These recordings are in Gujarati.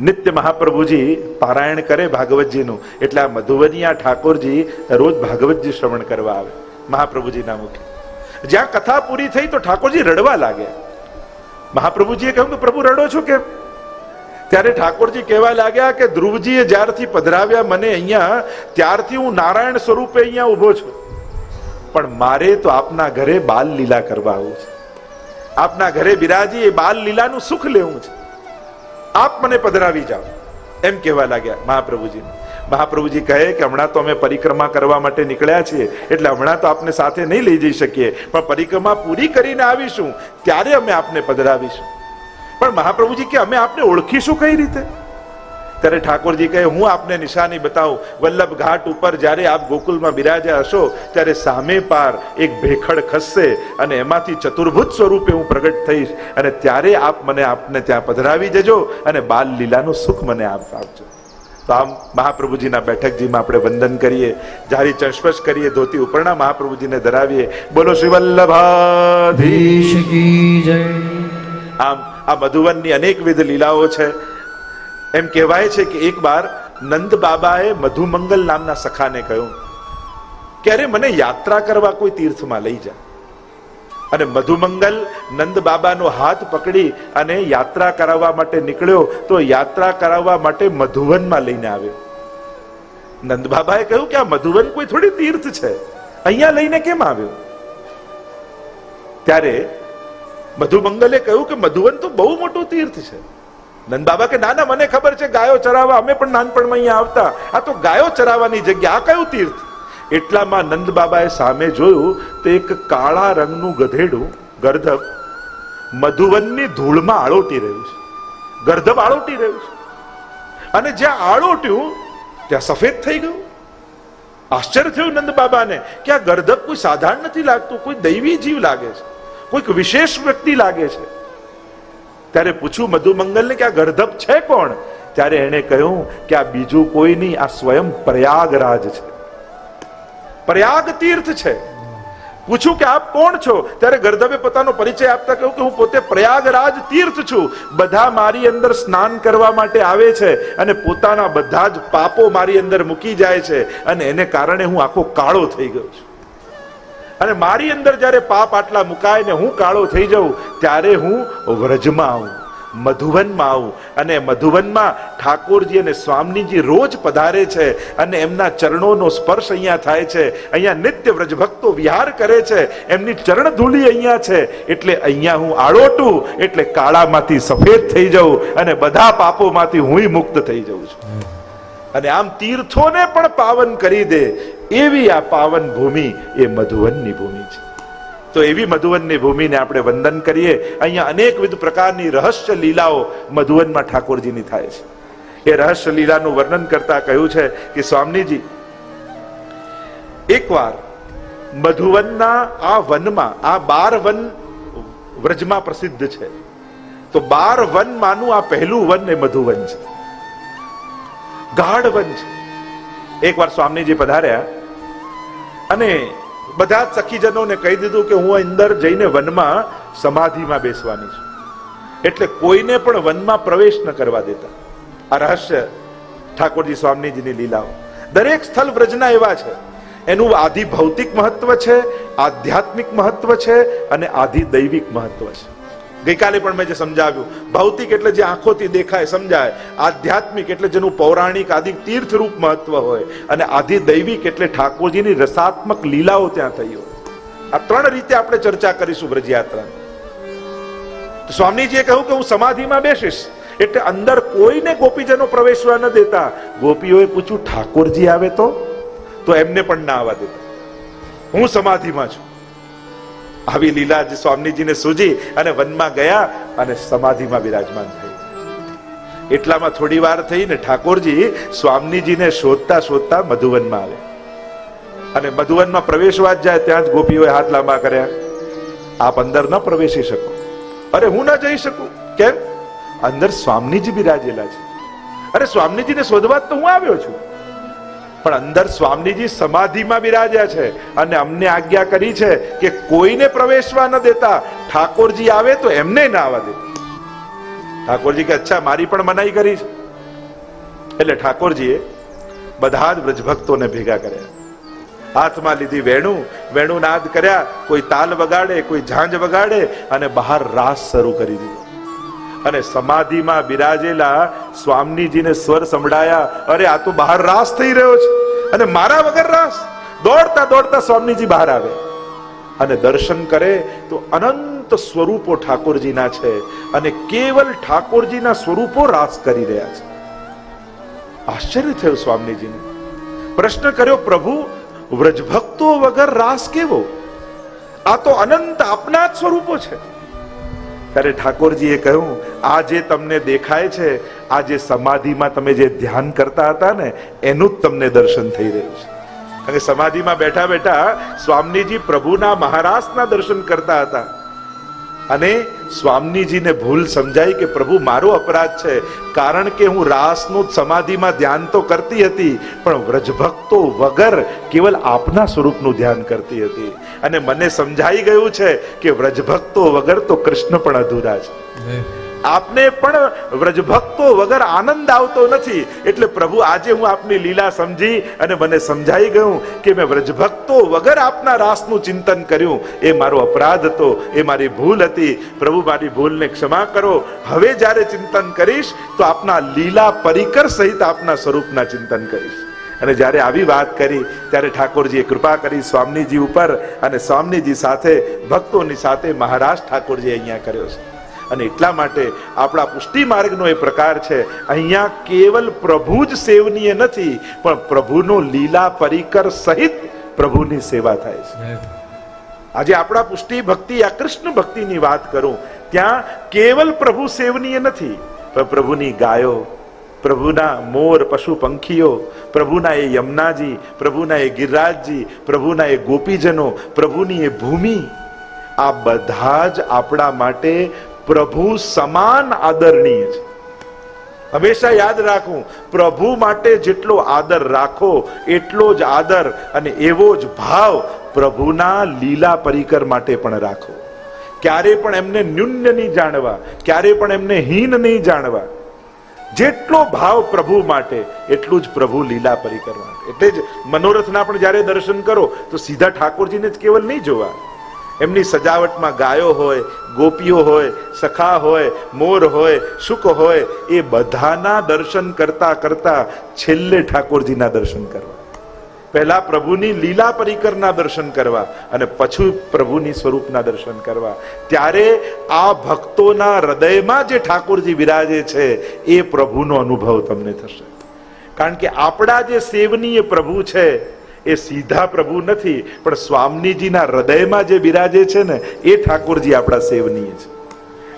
નિત્ય મહાપ્રભુજી પારાયણ કરે ભાગવતજીનું. એટલે આ મધુવનિયા ઠાકોરજી રોજ ભાગવતજી શ્રવણ કરવા આવે. મહાપ્રભુજીના મુખે. જ્યાં કથા પૂરી થઈ તો ઠાકોરજી રડવા લાગે. મહાપ્રભુજીએ કહ્યું કે પ્રભુ રડો છો કેમ? ત્યારે ઠાકોરજી કહેવા લાગ્યા કે ધ્રુવજીએ જ્યારથી પધરાવ્યા મને અહીંયા, ત્યારથી હું નારાયણ સ્વરૂપે અહીંયા ઊભો છું. પણ મારે તો આપના ઘરે બાલ લીલા કરવા આવું છે. આપના ઘરે બિરાજી એ બાલ લીલાનું સુખ લેવું છે. આપ મને પધરાવી જાઓ. એમ કહેવા લાગ્યા મહાપ્રભુજી. મહાપ્રભુજી કહે કે હમણાં તો અમે પરિક્રમા કરવા માટે નીકળ્યા છીએ, એટલે હમણાં તો આપને સાથે નહીં લઈ જઈ શકીએ, પણ પરિક્રમા પૂરી કરીને આવીશું, ત્યારે અમે આપને પધરાવીશું. પણ મહાપ્રભુજી કે અમે આપને ઓળખીશું કઈ રીતે? ત્યારે ઠાકોરજી કહે, હું આપને નિશાની બતાવું. વલ્લભ ઘાટ ઉપર જ્યારે આપ ગોકુલમાં બિરાજા હશો, ત્યારે સામે પાર એક ભેખડ ખસશે અને એમાંથી ચતુર્ભુજ સ્વરૂપે હું પ્રગટ થઈશ અને ત્યારે આપ મને આપને ત્યાં પધરાવી જજો અને બાલ લીલાનું સુખ મને આપ આપજો. તો આમ મહાપ્રભુજીના બેઠકજીમાં આપણે વંદન કરીએ, જારી ચંસ્પશ કરીએ, ધોતી ઉપરના મહાપ્રભુજીને ધરાવીએ. બોલો શ્રી વલ્લભાધીશ આમ આ મધુવનની અનેકવિધ લીલાઓ છે. એમ કહેવાય છે કે એક વાર નંદ બાબાએ મધુમંગલ નામના સખાને કહ્યું કે અરે મને યાત્રા કરવા કોઈ તીર્થમાં લઈ જા. અને મધુમંગલ નંદ બાબાનો હાથ પકડી અને યાત્રા કરાવવા માટે નીકળ્યો, તો યાત્રા કરાવવા માટે મધુવનમાં લઈને આવ્યો. નંદ બાબાએ કહ્યું કે આ મધુવન કોઈ થોડી તીર્થ છે? અહીંયા લઈને કેમ આવ્યો? ત્યારે મધુમંગલે કહ્યું કે મધુવન તો બહુ મોટું તીર્થ છે. નંદ બાબા કે ના ના મને ખબર છે ગાયો ચરાવવા, અમે પણ નાનપણમાં અહીંયા આવતા. આ તો ગાયો ચરાવવાની જગ્યા, આ કયું તીર્થ? એટલામાં નંદ બાબાએ સામે જોયું તો એક કાળા રંગનું ગધેડું ગર્ધબ મધુવનની ધૂળમાં આળોટી રહ્યું છે. ગર્ધબ આળોટી રહ્યું છે. અને જ્યાં આળોટ્યું, ત્યાં સફેદ થઈ ગયું. આશ્ચર્ય થયું નંદ બાબાને કે આ ગર્ધબ કોઈ સાધારણ નથી લાગતું, કોઈ દૈવી જીવ લાગે છે, કોઈક વિશેષ વ્યક્તિ લાગે છે. ત્યારે પૂછ્યું, મધુમંગલને કે આ ગર્ધબ છે કોણ? ત્યારે એણે કહ્યું કે આ બીજું કોઈ નહીં આ સ્વયં પ્રયાગરાજ છે. પ્રયાગ તીર્થ છે. પૂછ્યું કે આપ કોણ છો? ત્યારે ગર્ધબે પોતાનો પરિચય આપતા કહ્યું કે હું પોતે પ્રયાગરાજ તીર્થ છું. બધા મારી અંદર સ્નાન કરવા માટે આવે છે અને પોતાના બધા જ પાપો મારી અંદર મૂકી જાય છે અને એને કારણે હું આખો કાળો થઈ ગયો છું. અને મારી અંદર જ્યારે પાપ આટલા મુકાય ને હું કાળો થઈ જાઉં ત્યારે હું વ્રજમાં આવું મધુવનમાં આવું. અને મધુવનમાં ઠાકોરજી અને સ્વામીજી રોજ પધારે છે અને એમના ચરણોનો સ્પર્શ અહીંયા થાય છે. અહીંયા નિત્ય વ્રજભક્તો વિહાર કરે છે. એમની ચરણ ધૂલી અહીંયા છે. એટલે અહીંયા હું આળોટું એટલે કાળામાંથી સફેદ થઈ જાઉં અને બધા પાપોમાંથી હું મુક્ત થઈ જાઉં છું. અને આમ તીર્થોને પણ પાવન કરી દે. એવી આ પાવન ભૂમિ એ મધુવનની ભૂમિ છે. તો એવી મધુવનની ભૂમિને આપણે વંદન કરીએ. અહીંયા અનેકવિધ પ્રકારની રહસ્ય લીલાઓ મધુવનમાં ઠાકોરજીની થાય છે. એ રહસ્ય લીલાનું વર્ણન કરતા કહ્યું છે કે સ્વામીજી, એકવાર મધુવનના આ વનમાં, આ બાર વન વ્રજમાં પ્રસિદ્ધ છે. તો બાર વનમાંનું આ પહેલું વન એ મધુવન છે. ગાઢ વન છે. એકવાર સ્વામીજી પધાર્યા. અને બધા સખીજનોને કહી દીધું કે હું અંદર જઈને વનમાં સમાધિમાં બેસવાની છું. એટલે કોઈને પણ વનમાં પ્રવેશ ન કરવા દેતા. આ રહસ્ય ઠાકોરજી સ્વામીજીની લીલાઓ. દરેક સ્થળ વ્રજના એવા છે. એનું આધિ ભૌતિક મહત્વ છે, આધ્યાત્મિક મહત્વ છે અને આધિ દૈવિક મહત્વ છે. ગઈકાલે પણ મેં જે સમજાવ્યું, ભૌતિક એટલે જે આંખોથી દેખાય, સમજાય. આધ્યાત્મિક એટલે જેનું પૌરાણિક આદિ તીર્થરૂપ મહત્વ હોય અને આધિ દૈવિક એટલે ઠાકોરજીની રસાત્મક લીલાઓ ત્યાં થઈ હોય. આ ત્રણ રીતે આપણે ચર્ચા કરીશું વ્રજયાત્રાની. સ્વામીજીએ કહ્યું કે હું સમાધિમાં બેસીશ, એટલે અંદર કોઈને ગોપીજનો પ્રવેશવા ન દેતા. ગોપીઓએ પૂછ્યું, ઠાકોરજી આવે તો? તો એમને પણ ના આવવા દેતા. હું સમાધિમાં છું. આવી લીલા જે સ્વામીજીને સૂજી અને વનમાં ગયા અને સમાધિમાં બિરાજમાન થઈ. એટલામાં થોડી વાર થઈ ને ઠાકોરજી સ્વામીજીને શોધતા શોધતા મધુવનમાં આવે અને મધુવનમાં પ્રવેશવા જ જાય ત્યાં જ ગોપીઓએ હાથ લાંબા કર્યા. આપ અંદર ન પ્રવેશી શકો. અરે હું ન જઈ શકું. કેમ? અંદર સ્વામીજી બિરાજેલા છે. અરે સ્વામીજીને શોધવા તો હું આવ્યો છું. પણ અંદર સ્વામીજી સમાધિમાં બિરાજ્યા છે અને અમને આજ્ઞા કરી છે કે કોઈને પ્રવેશવા ન દેતા. ઠાકોરજી આવે તો એમને ના આવવા દેતા ઠાકોરજી કે, અચ્છા, મારી પણ મનાઈ કરી છે. એટલે ઠાકોરજીએ બધા જ વ્રજભક્તોને ભેગા કર્યા. હાથમાં લીધી વેણુ વેણુ નાદ કર્યા, કોઈ તાલ વગાડે, કોઈ ઝાંઝ વગાડે અને બહાર રાસ શરૂ કરી દીધો. અને સમાધિમાં બિરાજેલા સ્વામીજીને સ્વર સંભળાયા, અરે, આ તો બહાર રાસ થઈ રહ્યો છે અને મારા વગર રાસ. દોડતા દોડતા સ્વામીજી બહાર આવે અને દર્શન કરે તો અનંત સ્વરૂપો ઠાકોરજીના છે અને કેવલ ઠાકોરજીના સ્વરૂપો રાસ કરી રહ્યા છે. આશ્ચર્ય થયું સ્વામીજીને. પ્રશ્ન કર્યો, પ્રભુ, વ્રજભક્તો વગર રાસ કેવો? આ તો અનંત આપના જ સ્વરૂપો છે. ત્યારે ઠાકોરજીએ કહ્યું, આ જે તમને દેખાય છે, આ જે સમાધિમાં તમે જે ધ્યાન કરતા હતા ને, એનું જ તમને દર્શન થઈ રહ્યું છે. અને સમાધિમાં બેઠા બેઠા સ્વામીજી પ્રભુના મહારાજના દર્શન કરતા હતા. અને સ્વામીજીને ભૂલ સમજાઈ કે પ્રભુ, મારો અપરાધ છે. કારણ કે હું રાસનું સમાધિમાં ધ્યાન તો કરતી હતી, પણ વ્રજભક્તો વગર કેવલ આપના સ્વરૂપનું ધ્યાન કરતી હતી. અને મને સમજાઈ ગયું છે કે વ્રજભક્તો વગર તો કૃષ્ણ પણ અધૂરા છે. આપને પણ વ્રજભક્તો વગર આનંદ આવતો નથી. એટલે પ્રભુ, આજે હું આપની લીલા સમજી અને મને સમજાઈ ગયું કે મેં વ્રજભક્તો વગર આપના રાસનું ચિંતન કર્યું. એ મારો અપરાધ હતો, એ મારી ભૂલ હતી. પ્રભુ, મારી ભૂલને ક્ષમા કરો. હવે જ્યારે ચિંતન કરીશ, તો આપના લીલા પરિકર સહિત આપના સ્વરૂપના ચિંતન કરીશ. અને જ્યારે આવી વાત કરી, ત્યારે ઠાકોરજીએ કૃપા કરી સ્વામીજી ઉપર અને સ્વામીજી સાથે, ભક્તોની સાથે મહારાજ ઠાકોરજી અહીંયા કર્યો છે. અને એટલા માટે આપણા પુષ્ટિ માર્ગનો એ પ્રકાર છે. અહીંયા કેવલ પ્રભુ જ સેવનીય નથી પણ પ્રભુનો લીલા પરિકર સહિત પ્રભુની સેવા થાય છે. આજે આપણા પુષ્ટિ ભક્તિ આ કૃષ્ણ ભક્તિની વાત કરું ત્યાં કેવલ પ્રભુ સેવનીય નથી પણ પ્રભુની ગાયો પ્રભુના મોર પશુ પંખીઓ પ્રભુના એ યમુનાજી પ્રભુના એ ગિરિરાજજી પ્રભુના એ ગોપીજનો પ્રભુની એ ભૂમિ આ બધા જ આપણા માટે પ્રભુ સમાન આદરણીય છે. હંમેશા યાદ રાખવું પ્રભુ માટે જેટલો આદર રાખો, એટલો જ આદર અને એવો જ ભાવ પ્રભુના લીલા પરિકર માટે પણ રાખો. ક્યારે પણ એમને ન્યૂન્ય નહીં જાણવા, ક્યારે પણ એમને હીન નહીં જાણવા. જેટલો ભાવ પ્રભુ માટે, એટલું જ પ્રભુ લીલા પરિકર માટે. એટલે જ મનોરથના પણ જ્યારે દર્શન કરો, તો સીધા ઠાકોરજીને જ કેવલ નહીં જોવા. એમની સજાવટમાં ગાયો હોય, ગોપીઓ હોય, સખા હોય, મોર હોય, શુક હોય, એ બધાના દર્શન કરતા કરતા છેલ્લે ઠાકોરજીના દર્શન કરવા. પહેલા પ્રભુની લીલા પરિકરના દર્શન કરવા અને પછી પ્રભુની સ્વરૂપના દર્શન કરવા. ત્યારે આ ભક્તોના હૃદયમાં જે ઠાકોરજી બિરાજે છે, એ પ્રભુનો અનુભવ તમને થશે. કારણ કે આપણા જે સેવનીય પ્રભુ છે એ સીધા પ્રભુ નથી, પણ સ્વામીજીના હૃદયમાં જે બિરાજે છે ને, એ ઠાકોરજી આપણા સેવનીય છે.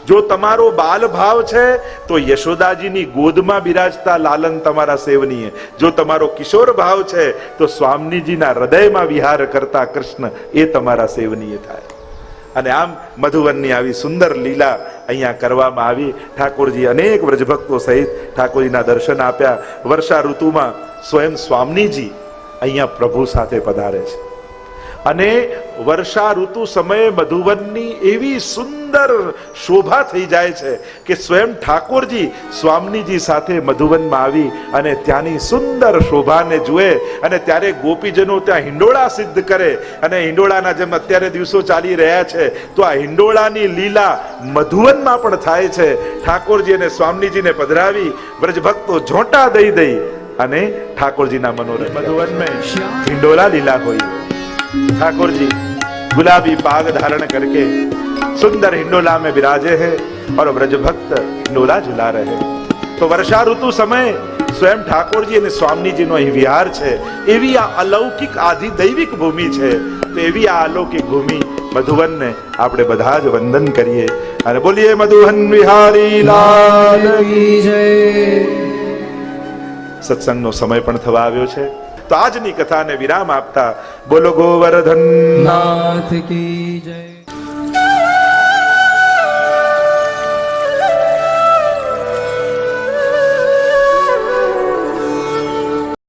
જો તમારો બાલ ભાવ છે, તો યશોદાજીની ગોદમાં બિરાજતા લાલન તમારા સેવનીય. જો તમારો કિશોર ભાવ છે, તો સ્વામીજીના હૃદયમાં વિહાર કરતા કૃષ્ણ એ તમારા સેવનીય થાય. અને આમ મધુવનની આવી સુંદર લીલા અહીંયા કરવામાં આવી. ઠાકોરજી અનેક વ્રજભક્તો સહિત ઠાકોરજીના દર્શન આપ્યા. વર્ષા ઋતુમાં સ્વયં સ્વામીજી અહીંયા પ્રભુ સાથે પધારે છે. અને વર્ષા ઋતુ સમયે મધુવનની એવી સુંદર શોભા થઈ જાય છે કે સ્વયં ઠાકોરજી સ્વામીજી સાથે મધુવનમાં આવી અને ત્યાંની સુંદર શોભાને જુએ અને ત્યારે ગોપીજનો ત્યાં હિંડોળા સિદ્ધ કરે અને હિંડોળાના જેમ અત્યારે દિવસો ચાલી રહ્યા છે, તો આ હિંડોળાની લીલા મધુવનમાં પણ થાય છે. ઠાકોરજી અને સ્વામીજીને પધરાવી, વ્રજભક્તો ઝોંટા દઈ દઈ અને ઠાકોરજીના મનોરથ મધુવન में हिंडोला लीला हुई ठाकुर जी गुलाबी पाग धारण करके सुंदर हिंडोला में विराजे हैं और ब्रजभक्त हिंडोला झुला रहे हैं તો વર્ષા ઋતુ સમયે સ્વયં ઠાકોરજી અને સ્વામીજીનો અહીં વિહાર છે એવી આ અલૌકિક આધિ દૈવિક ભૂમિ છે તો એવી આ અલૌકિક ભૂમિ મધુવનને આપણે બધા જ વંદન કરીએ અને બોલીએ મધુવન વિહારી લાલ કી જય સત્સંગનો સમય પણ થવા આવ્યો છે. તો આજની કથાને વિરામ આપતા બોલો ગોવર્ધન. નાથ કી જય.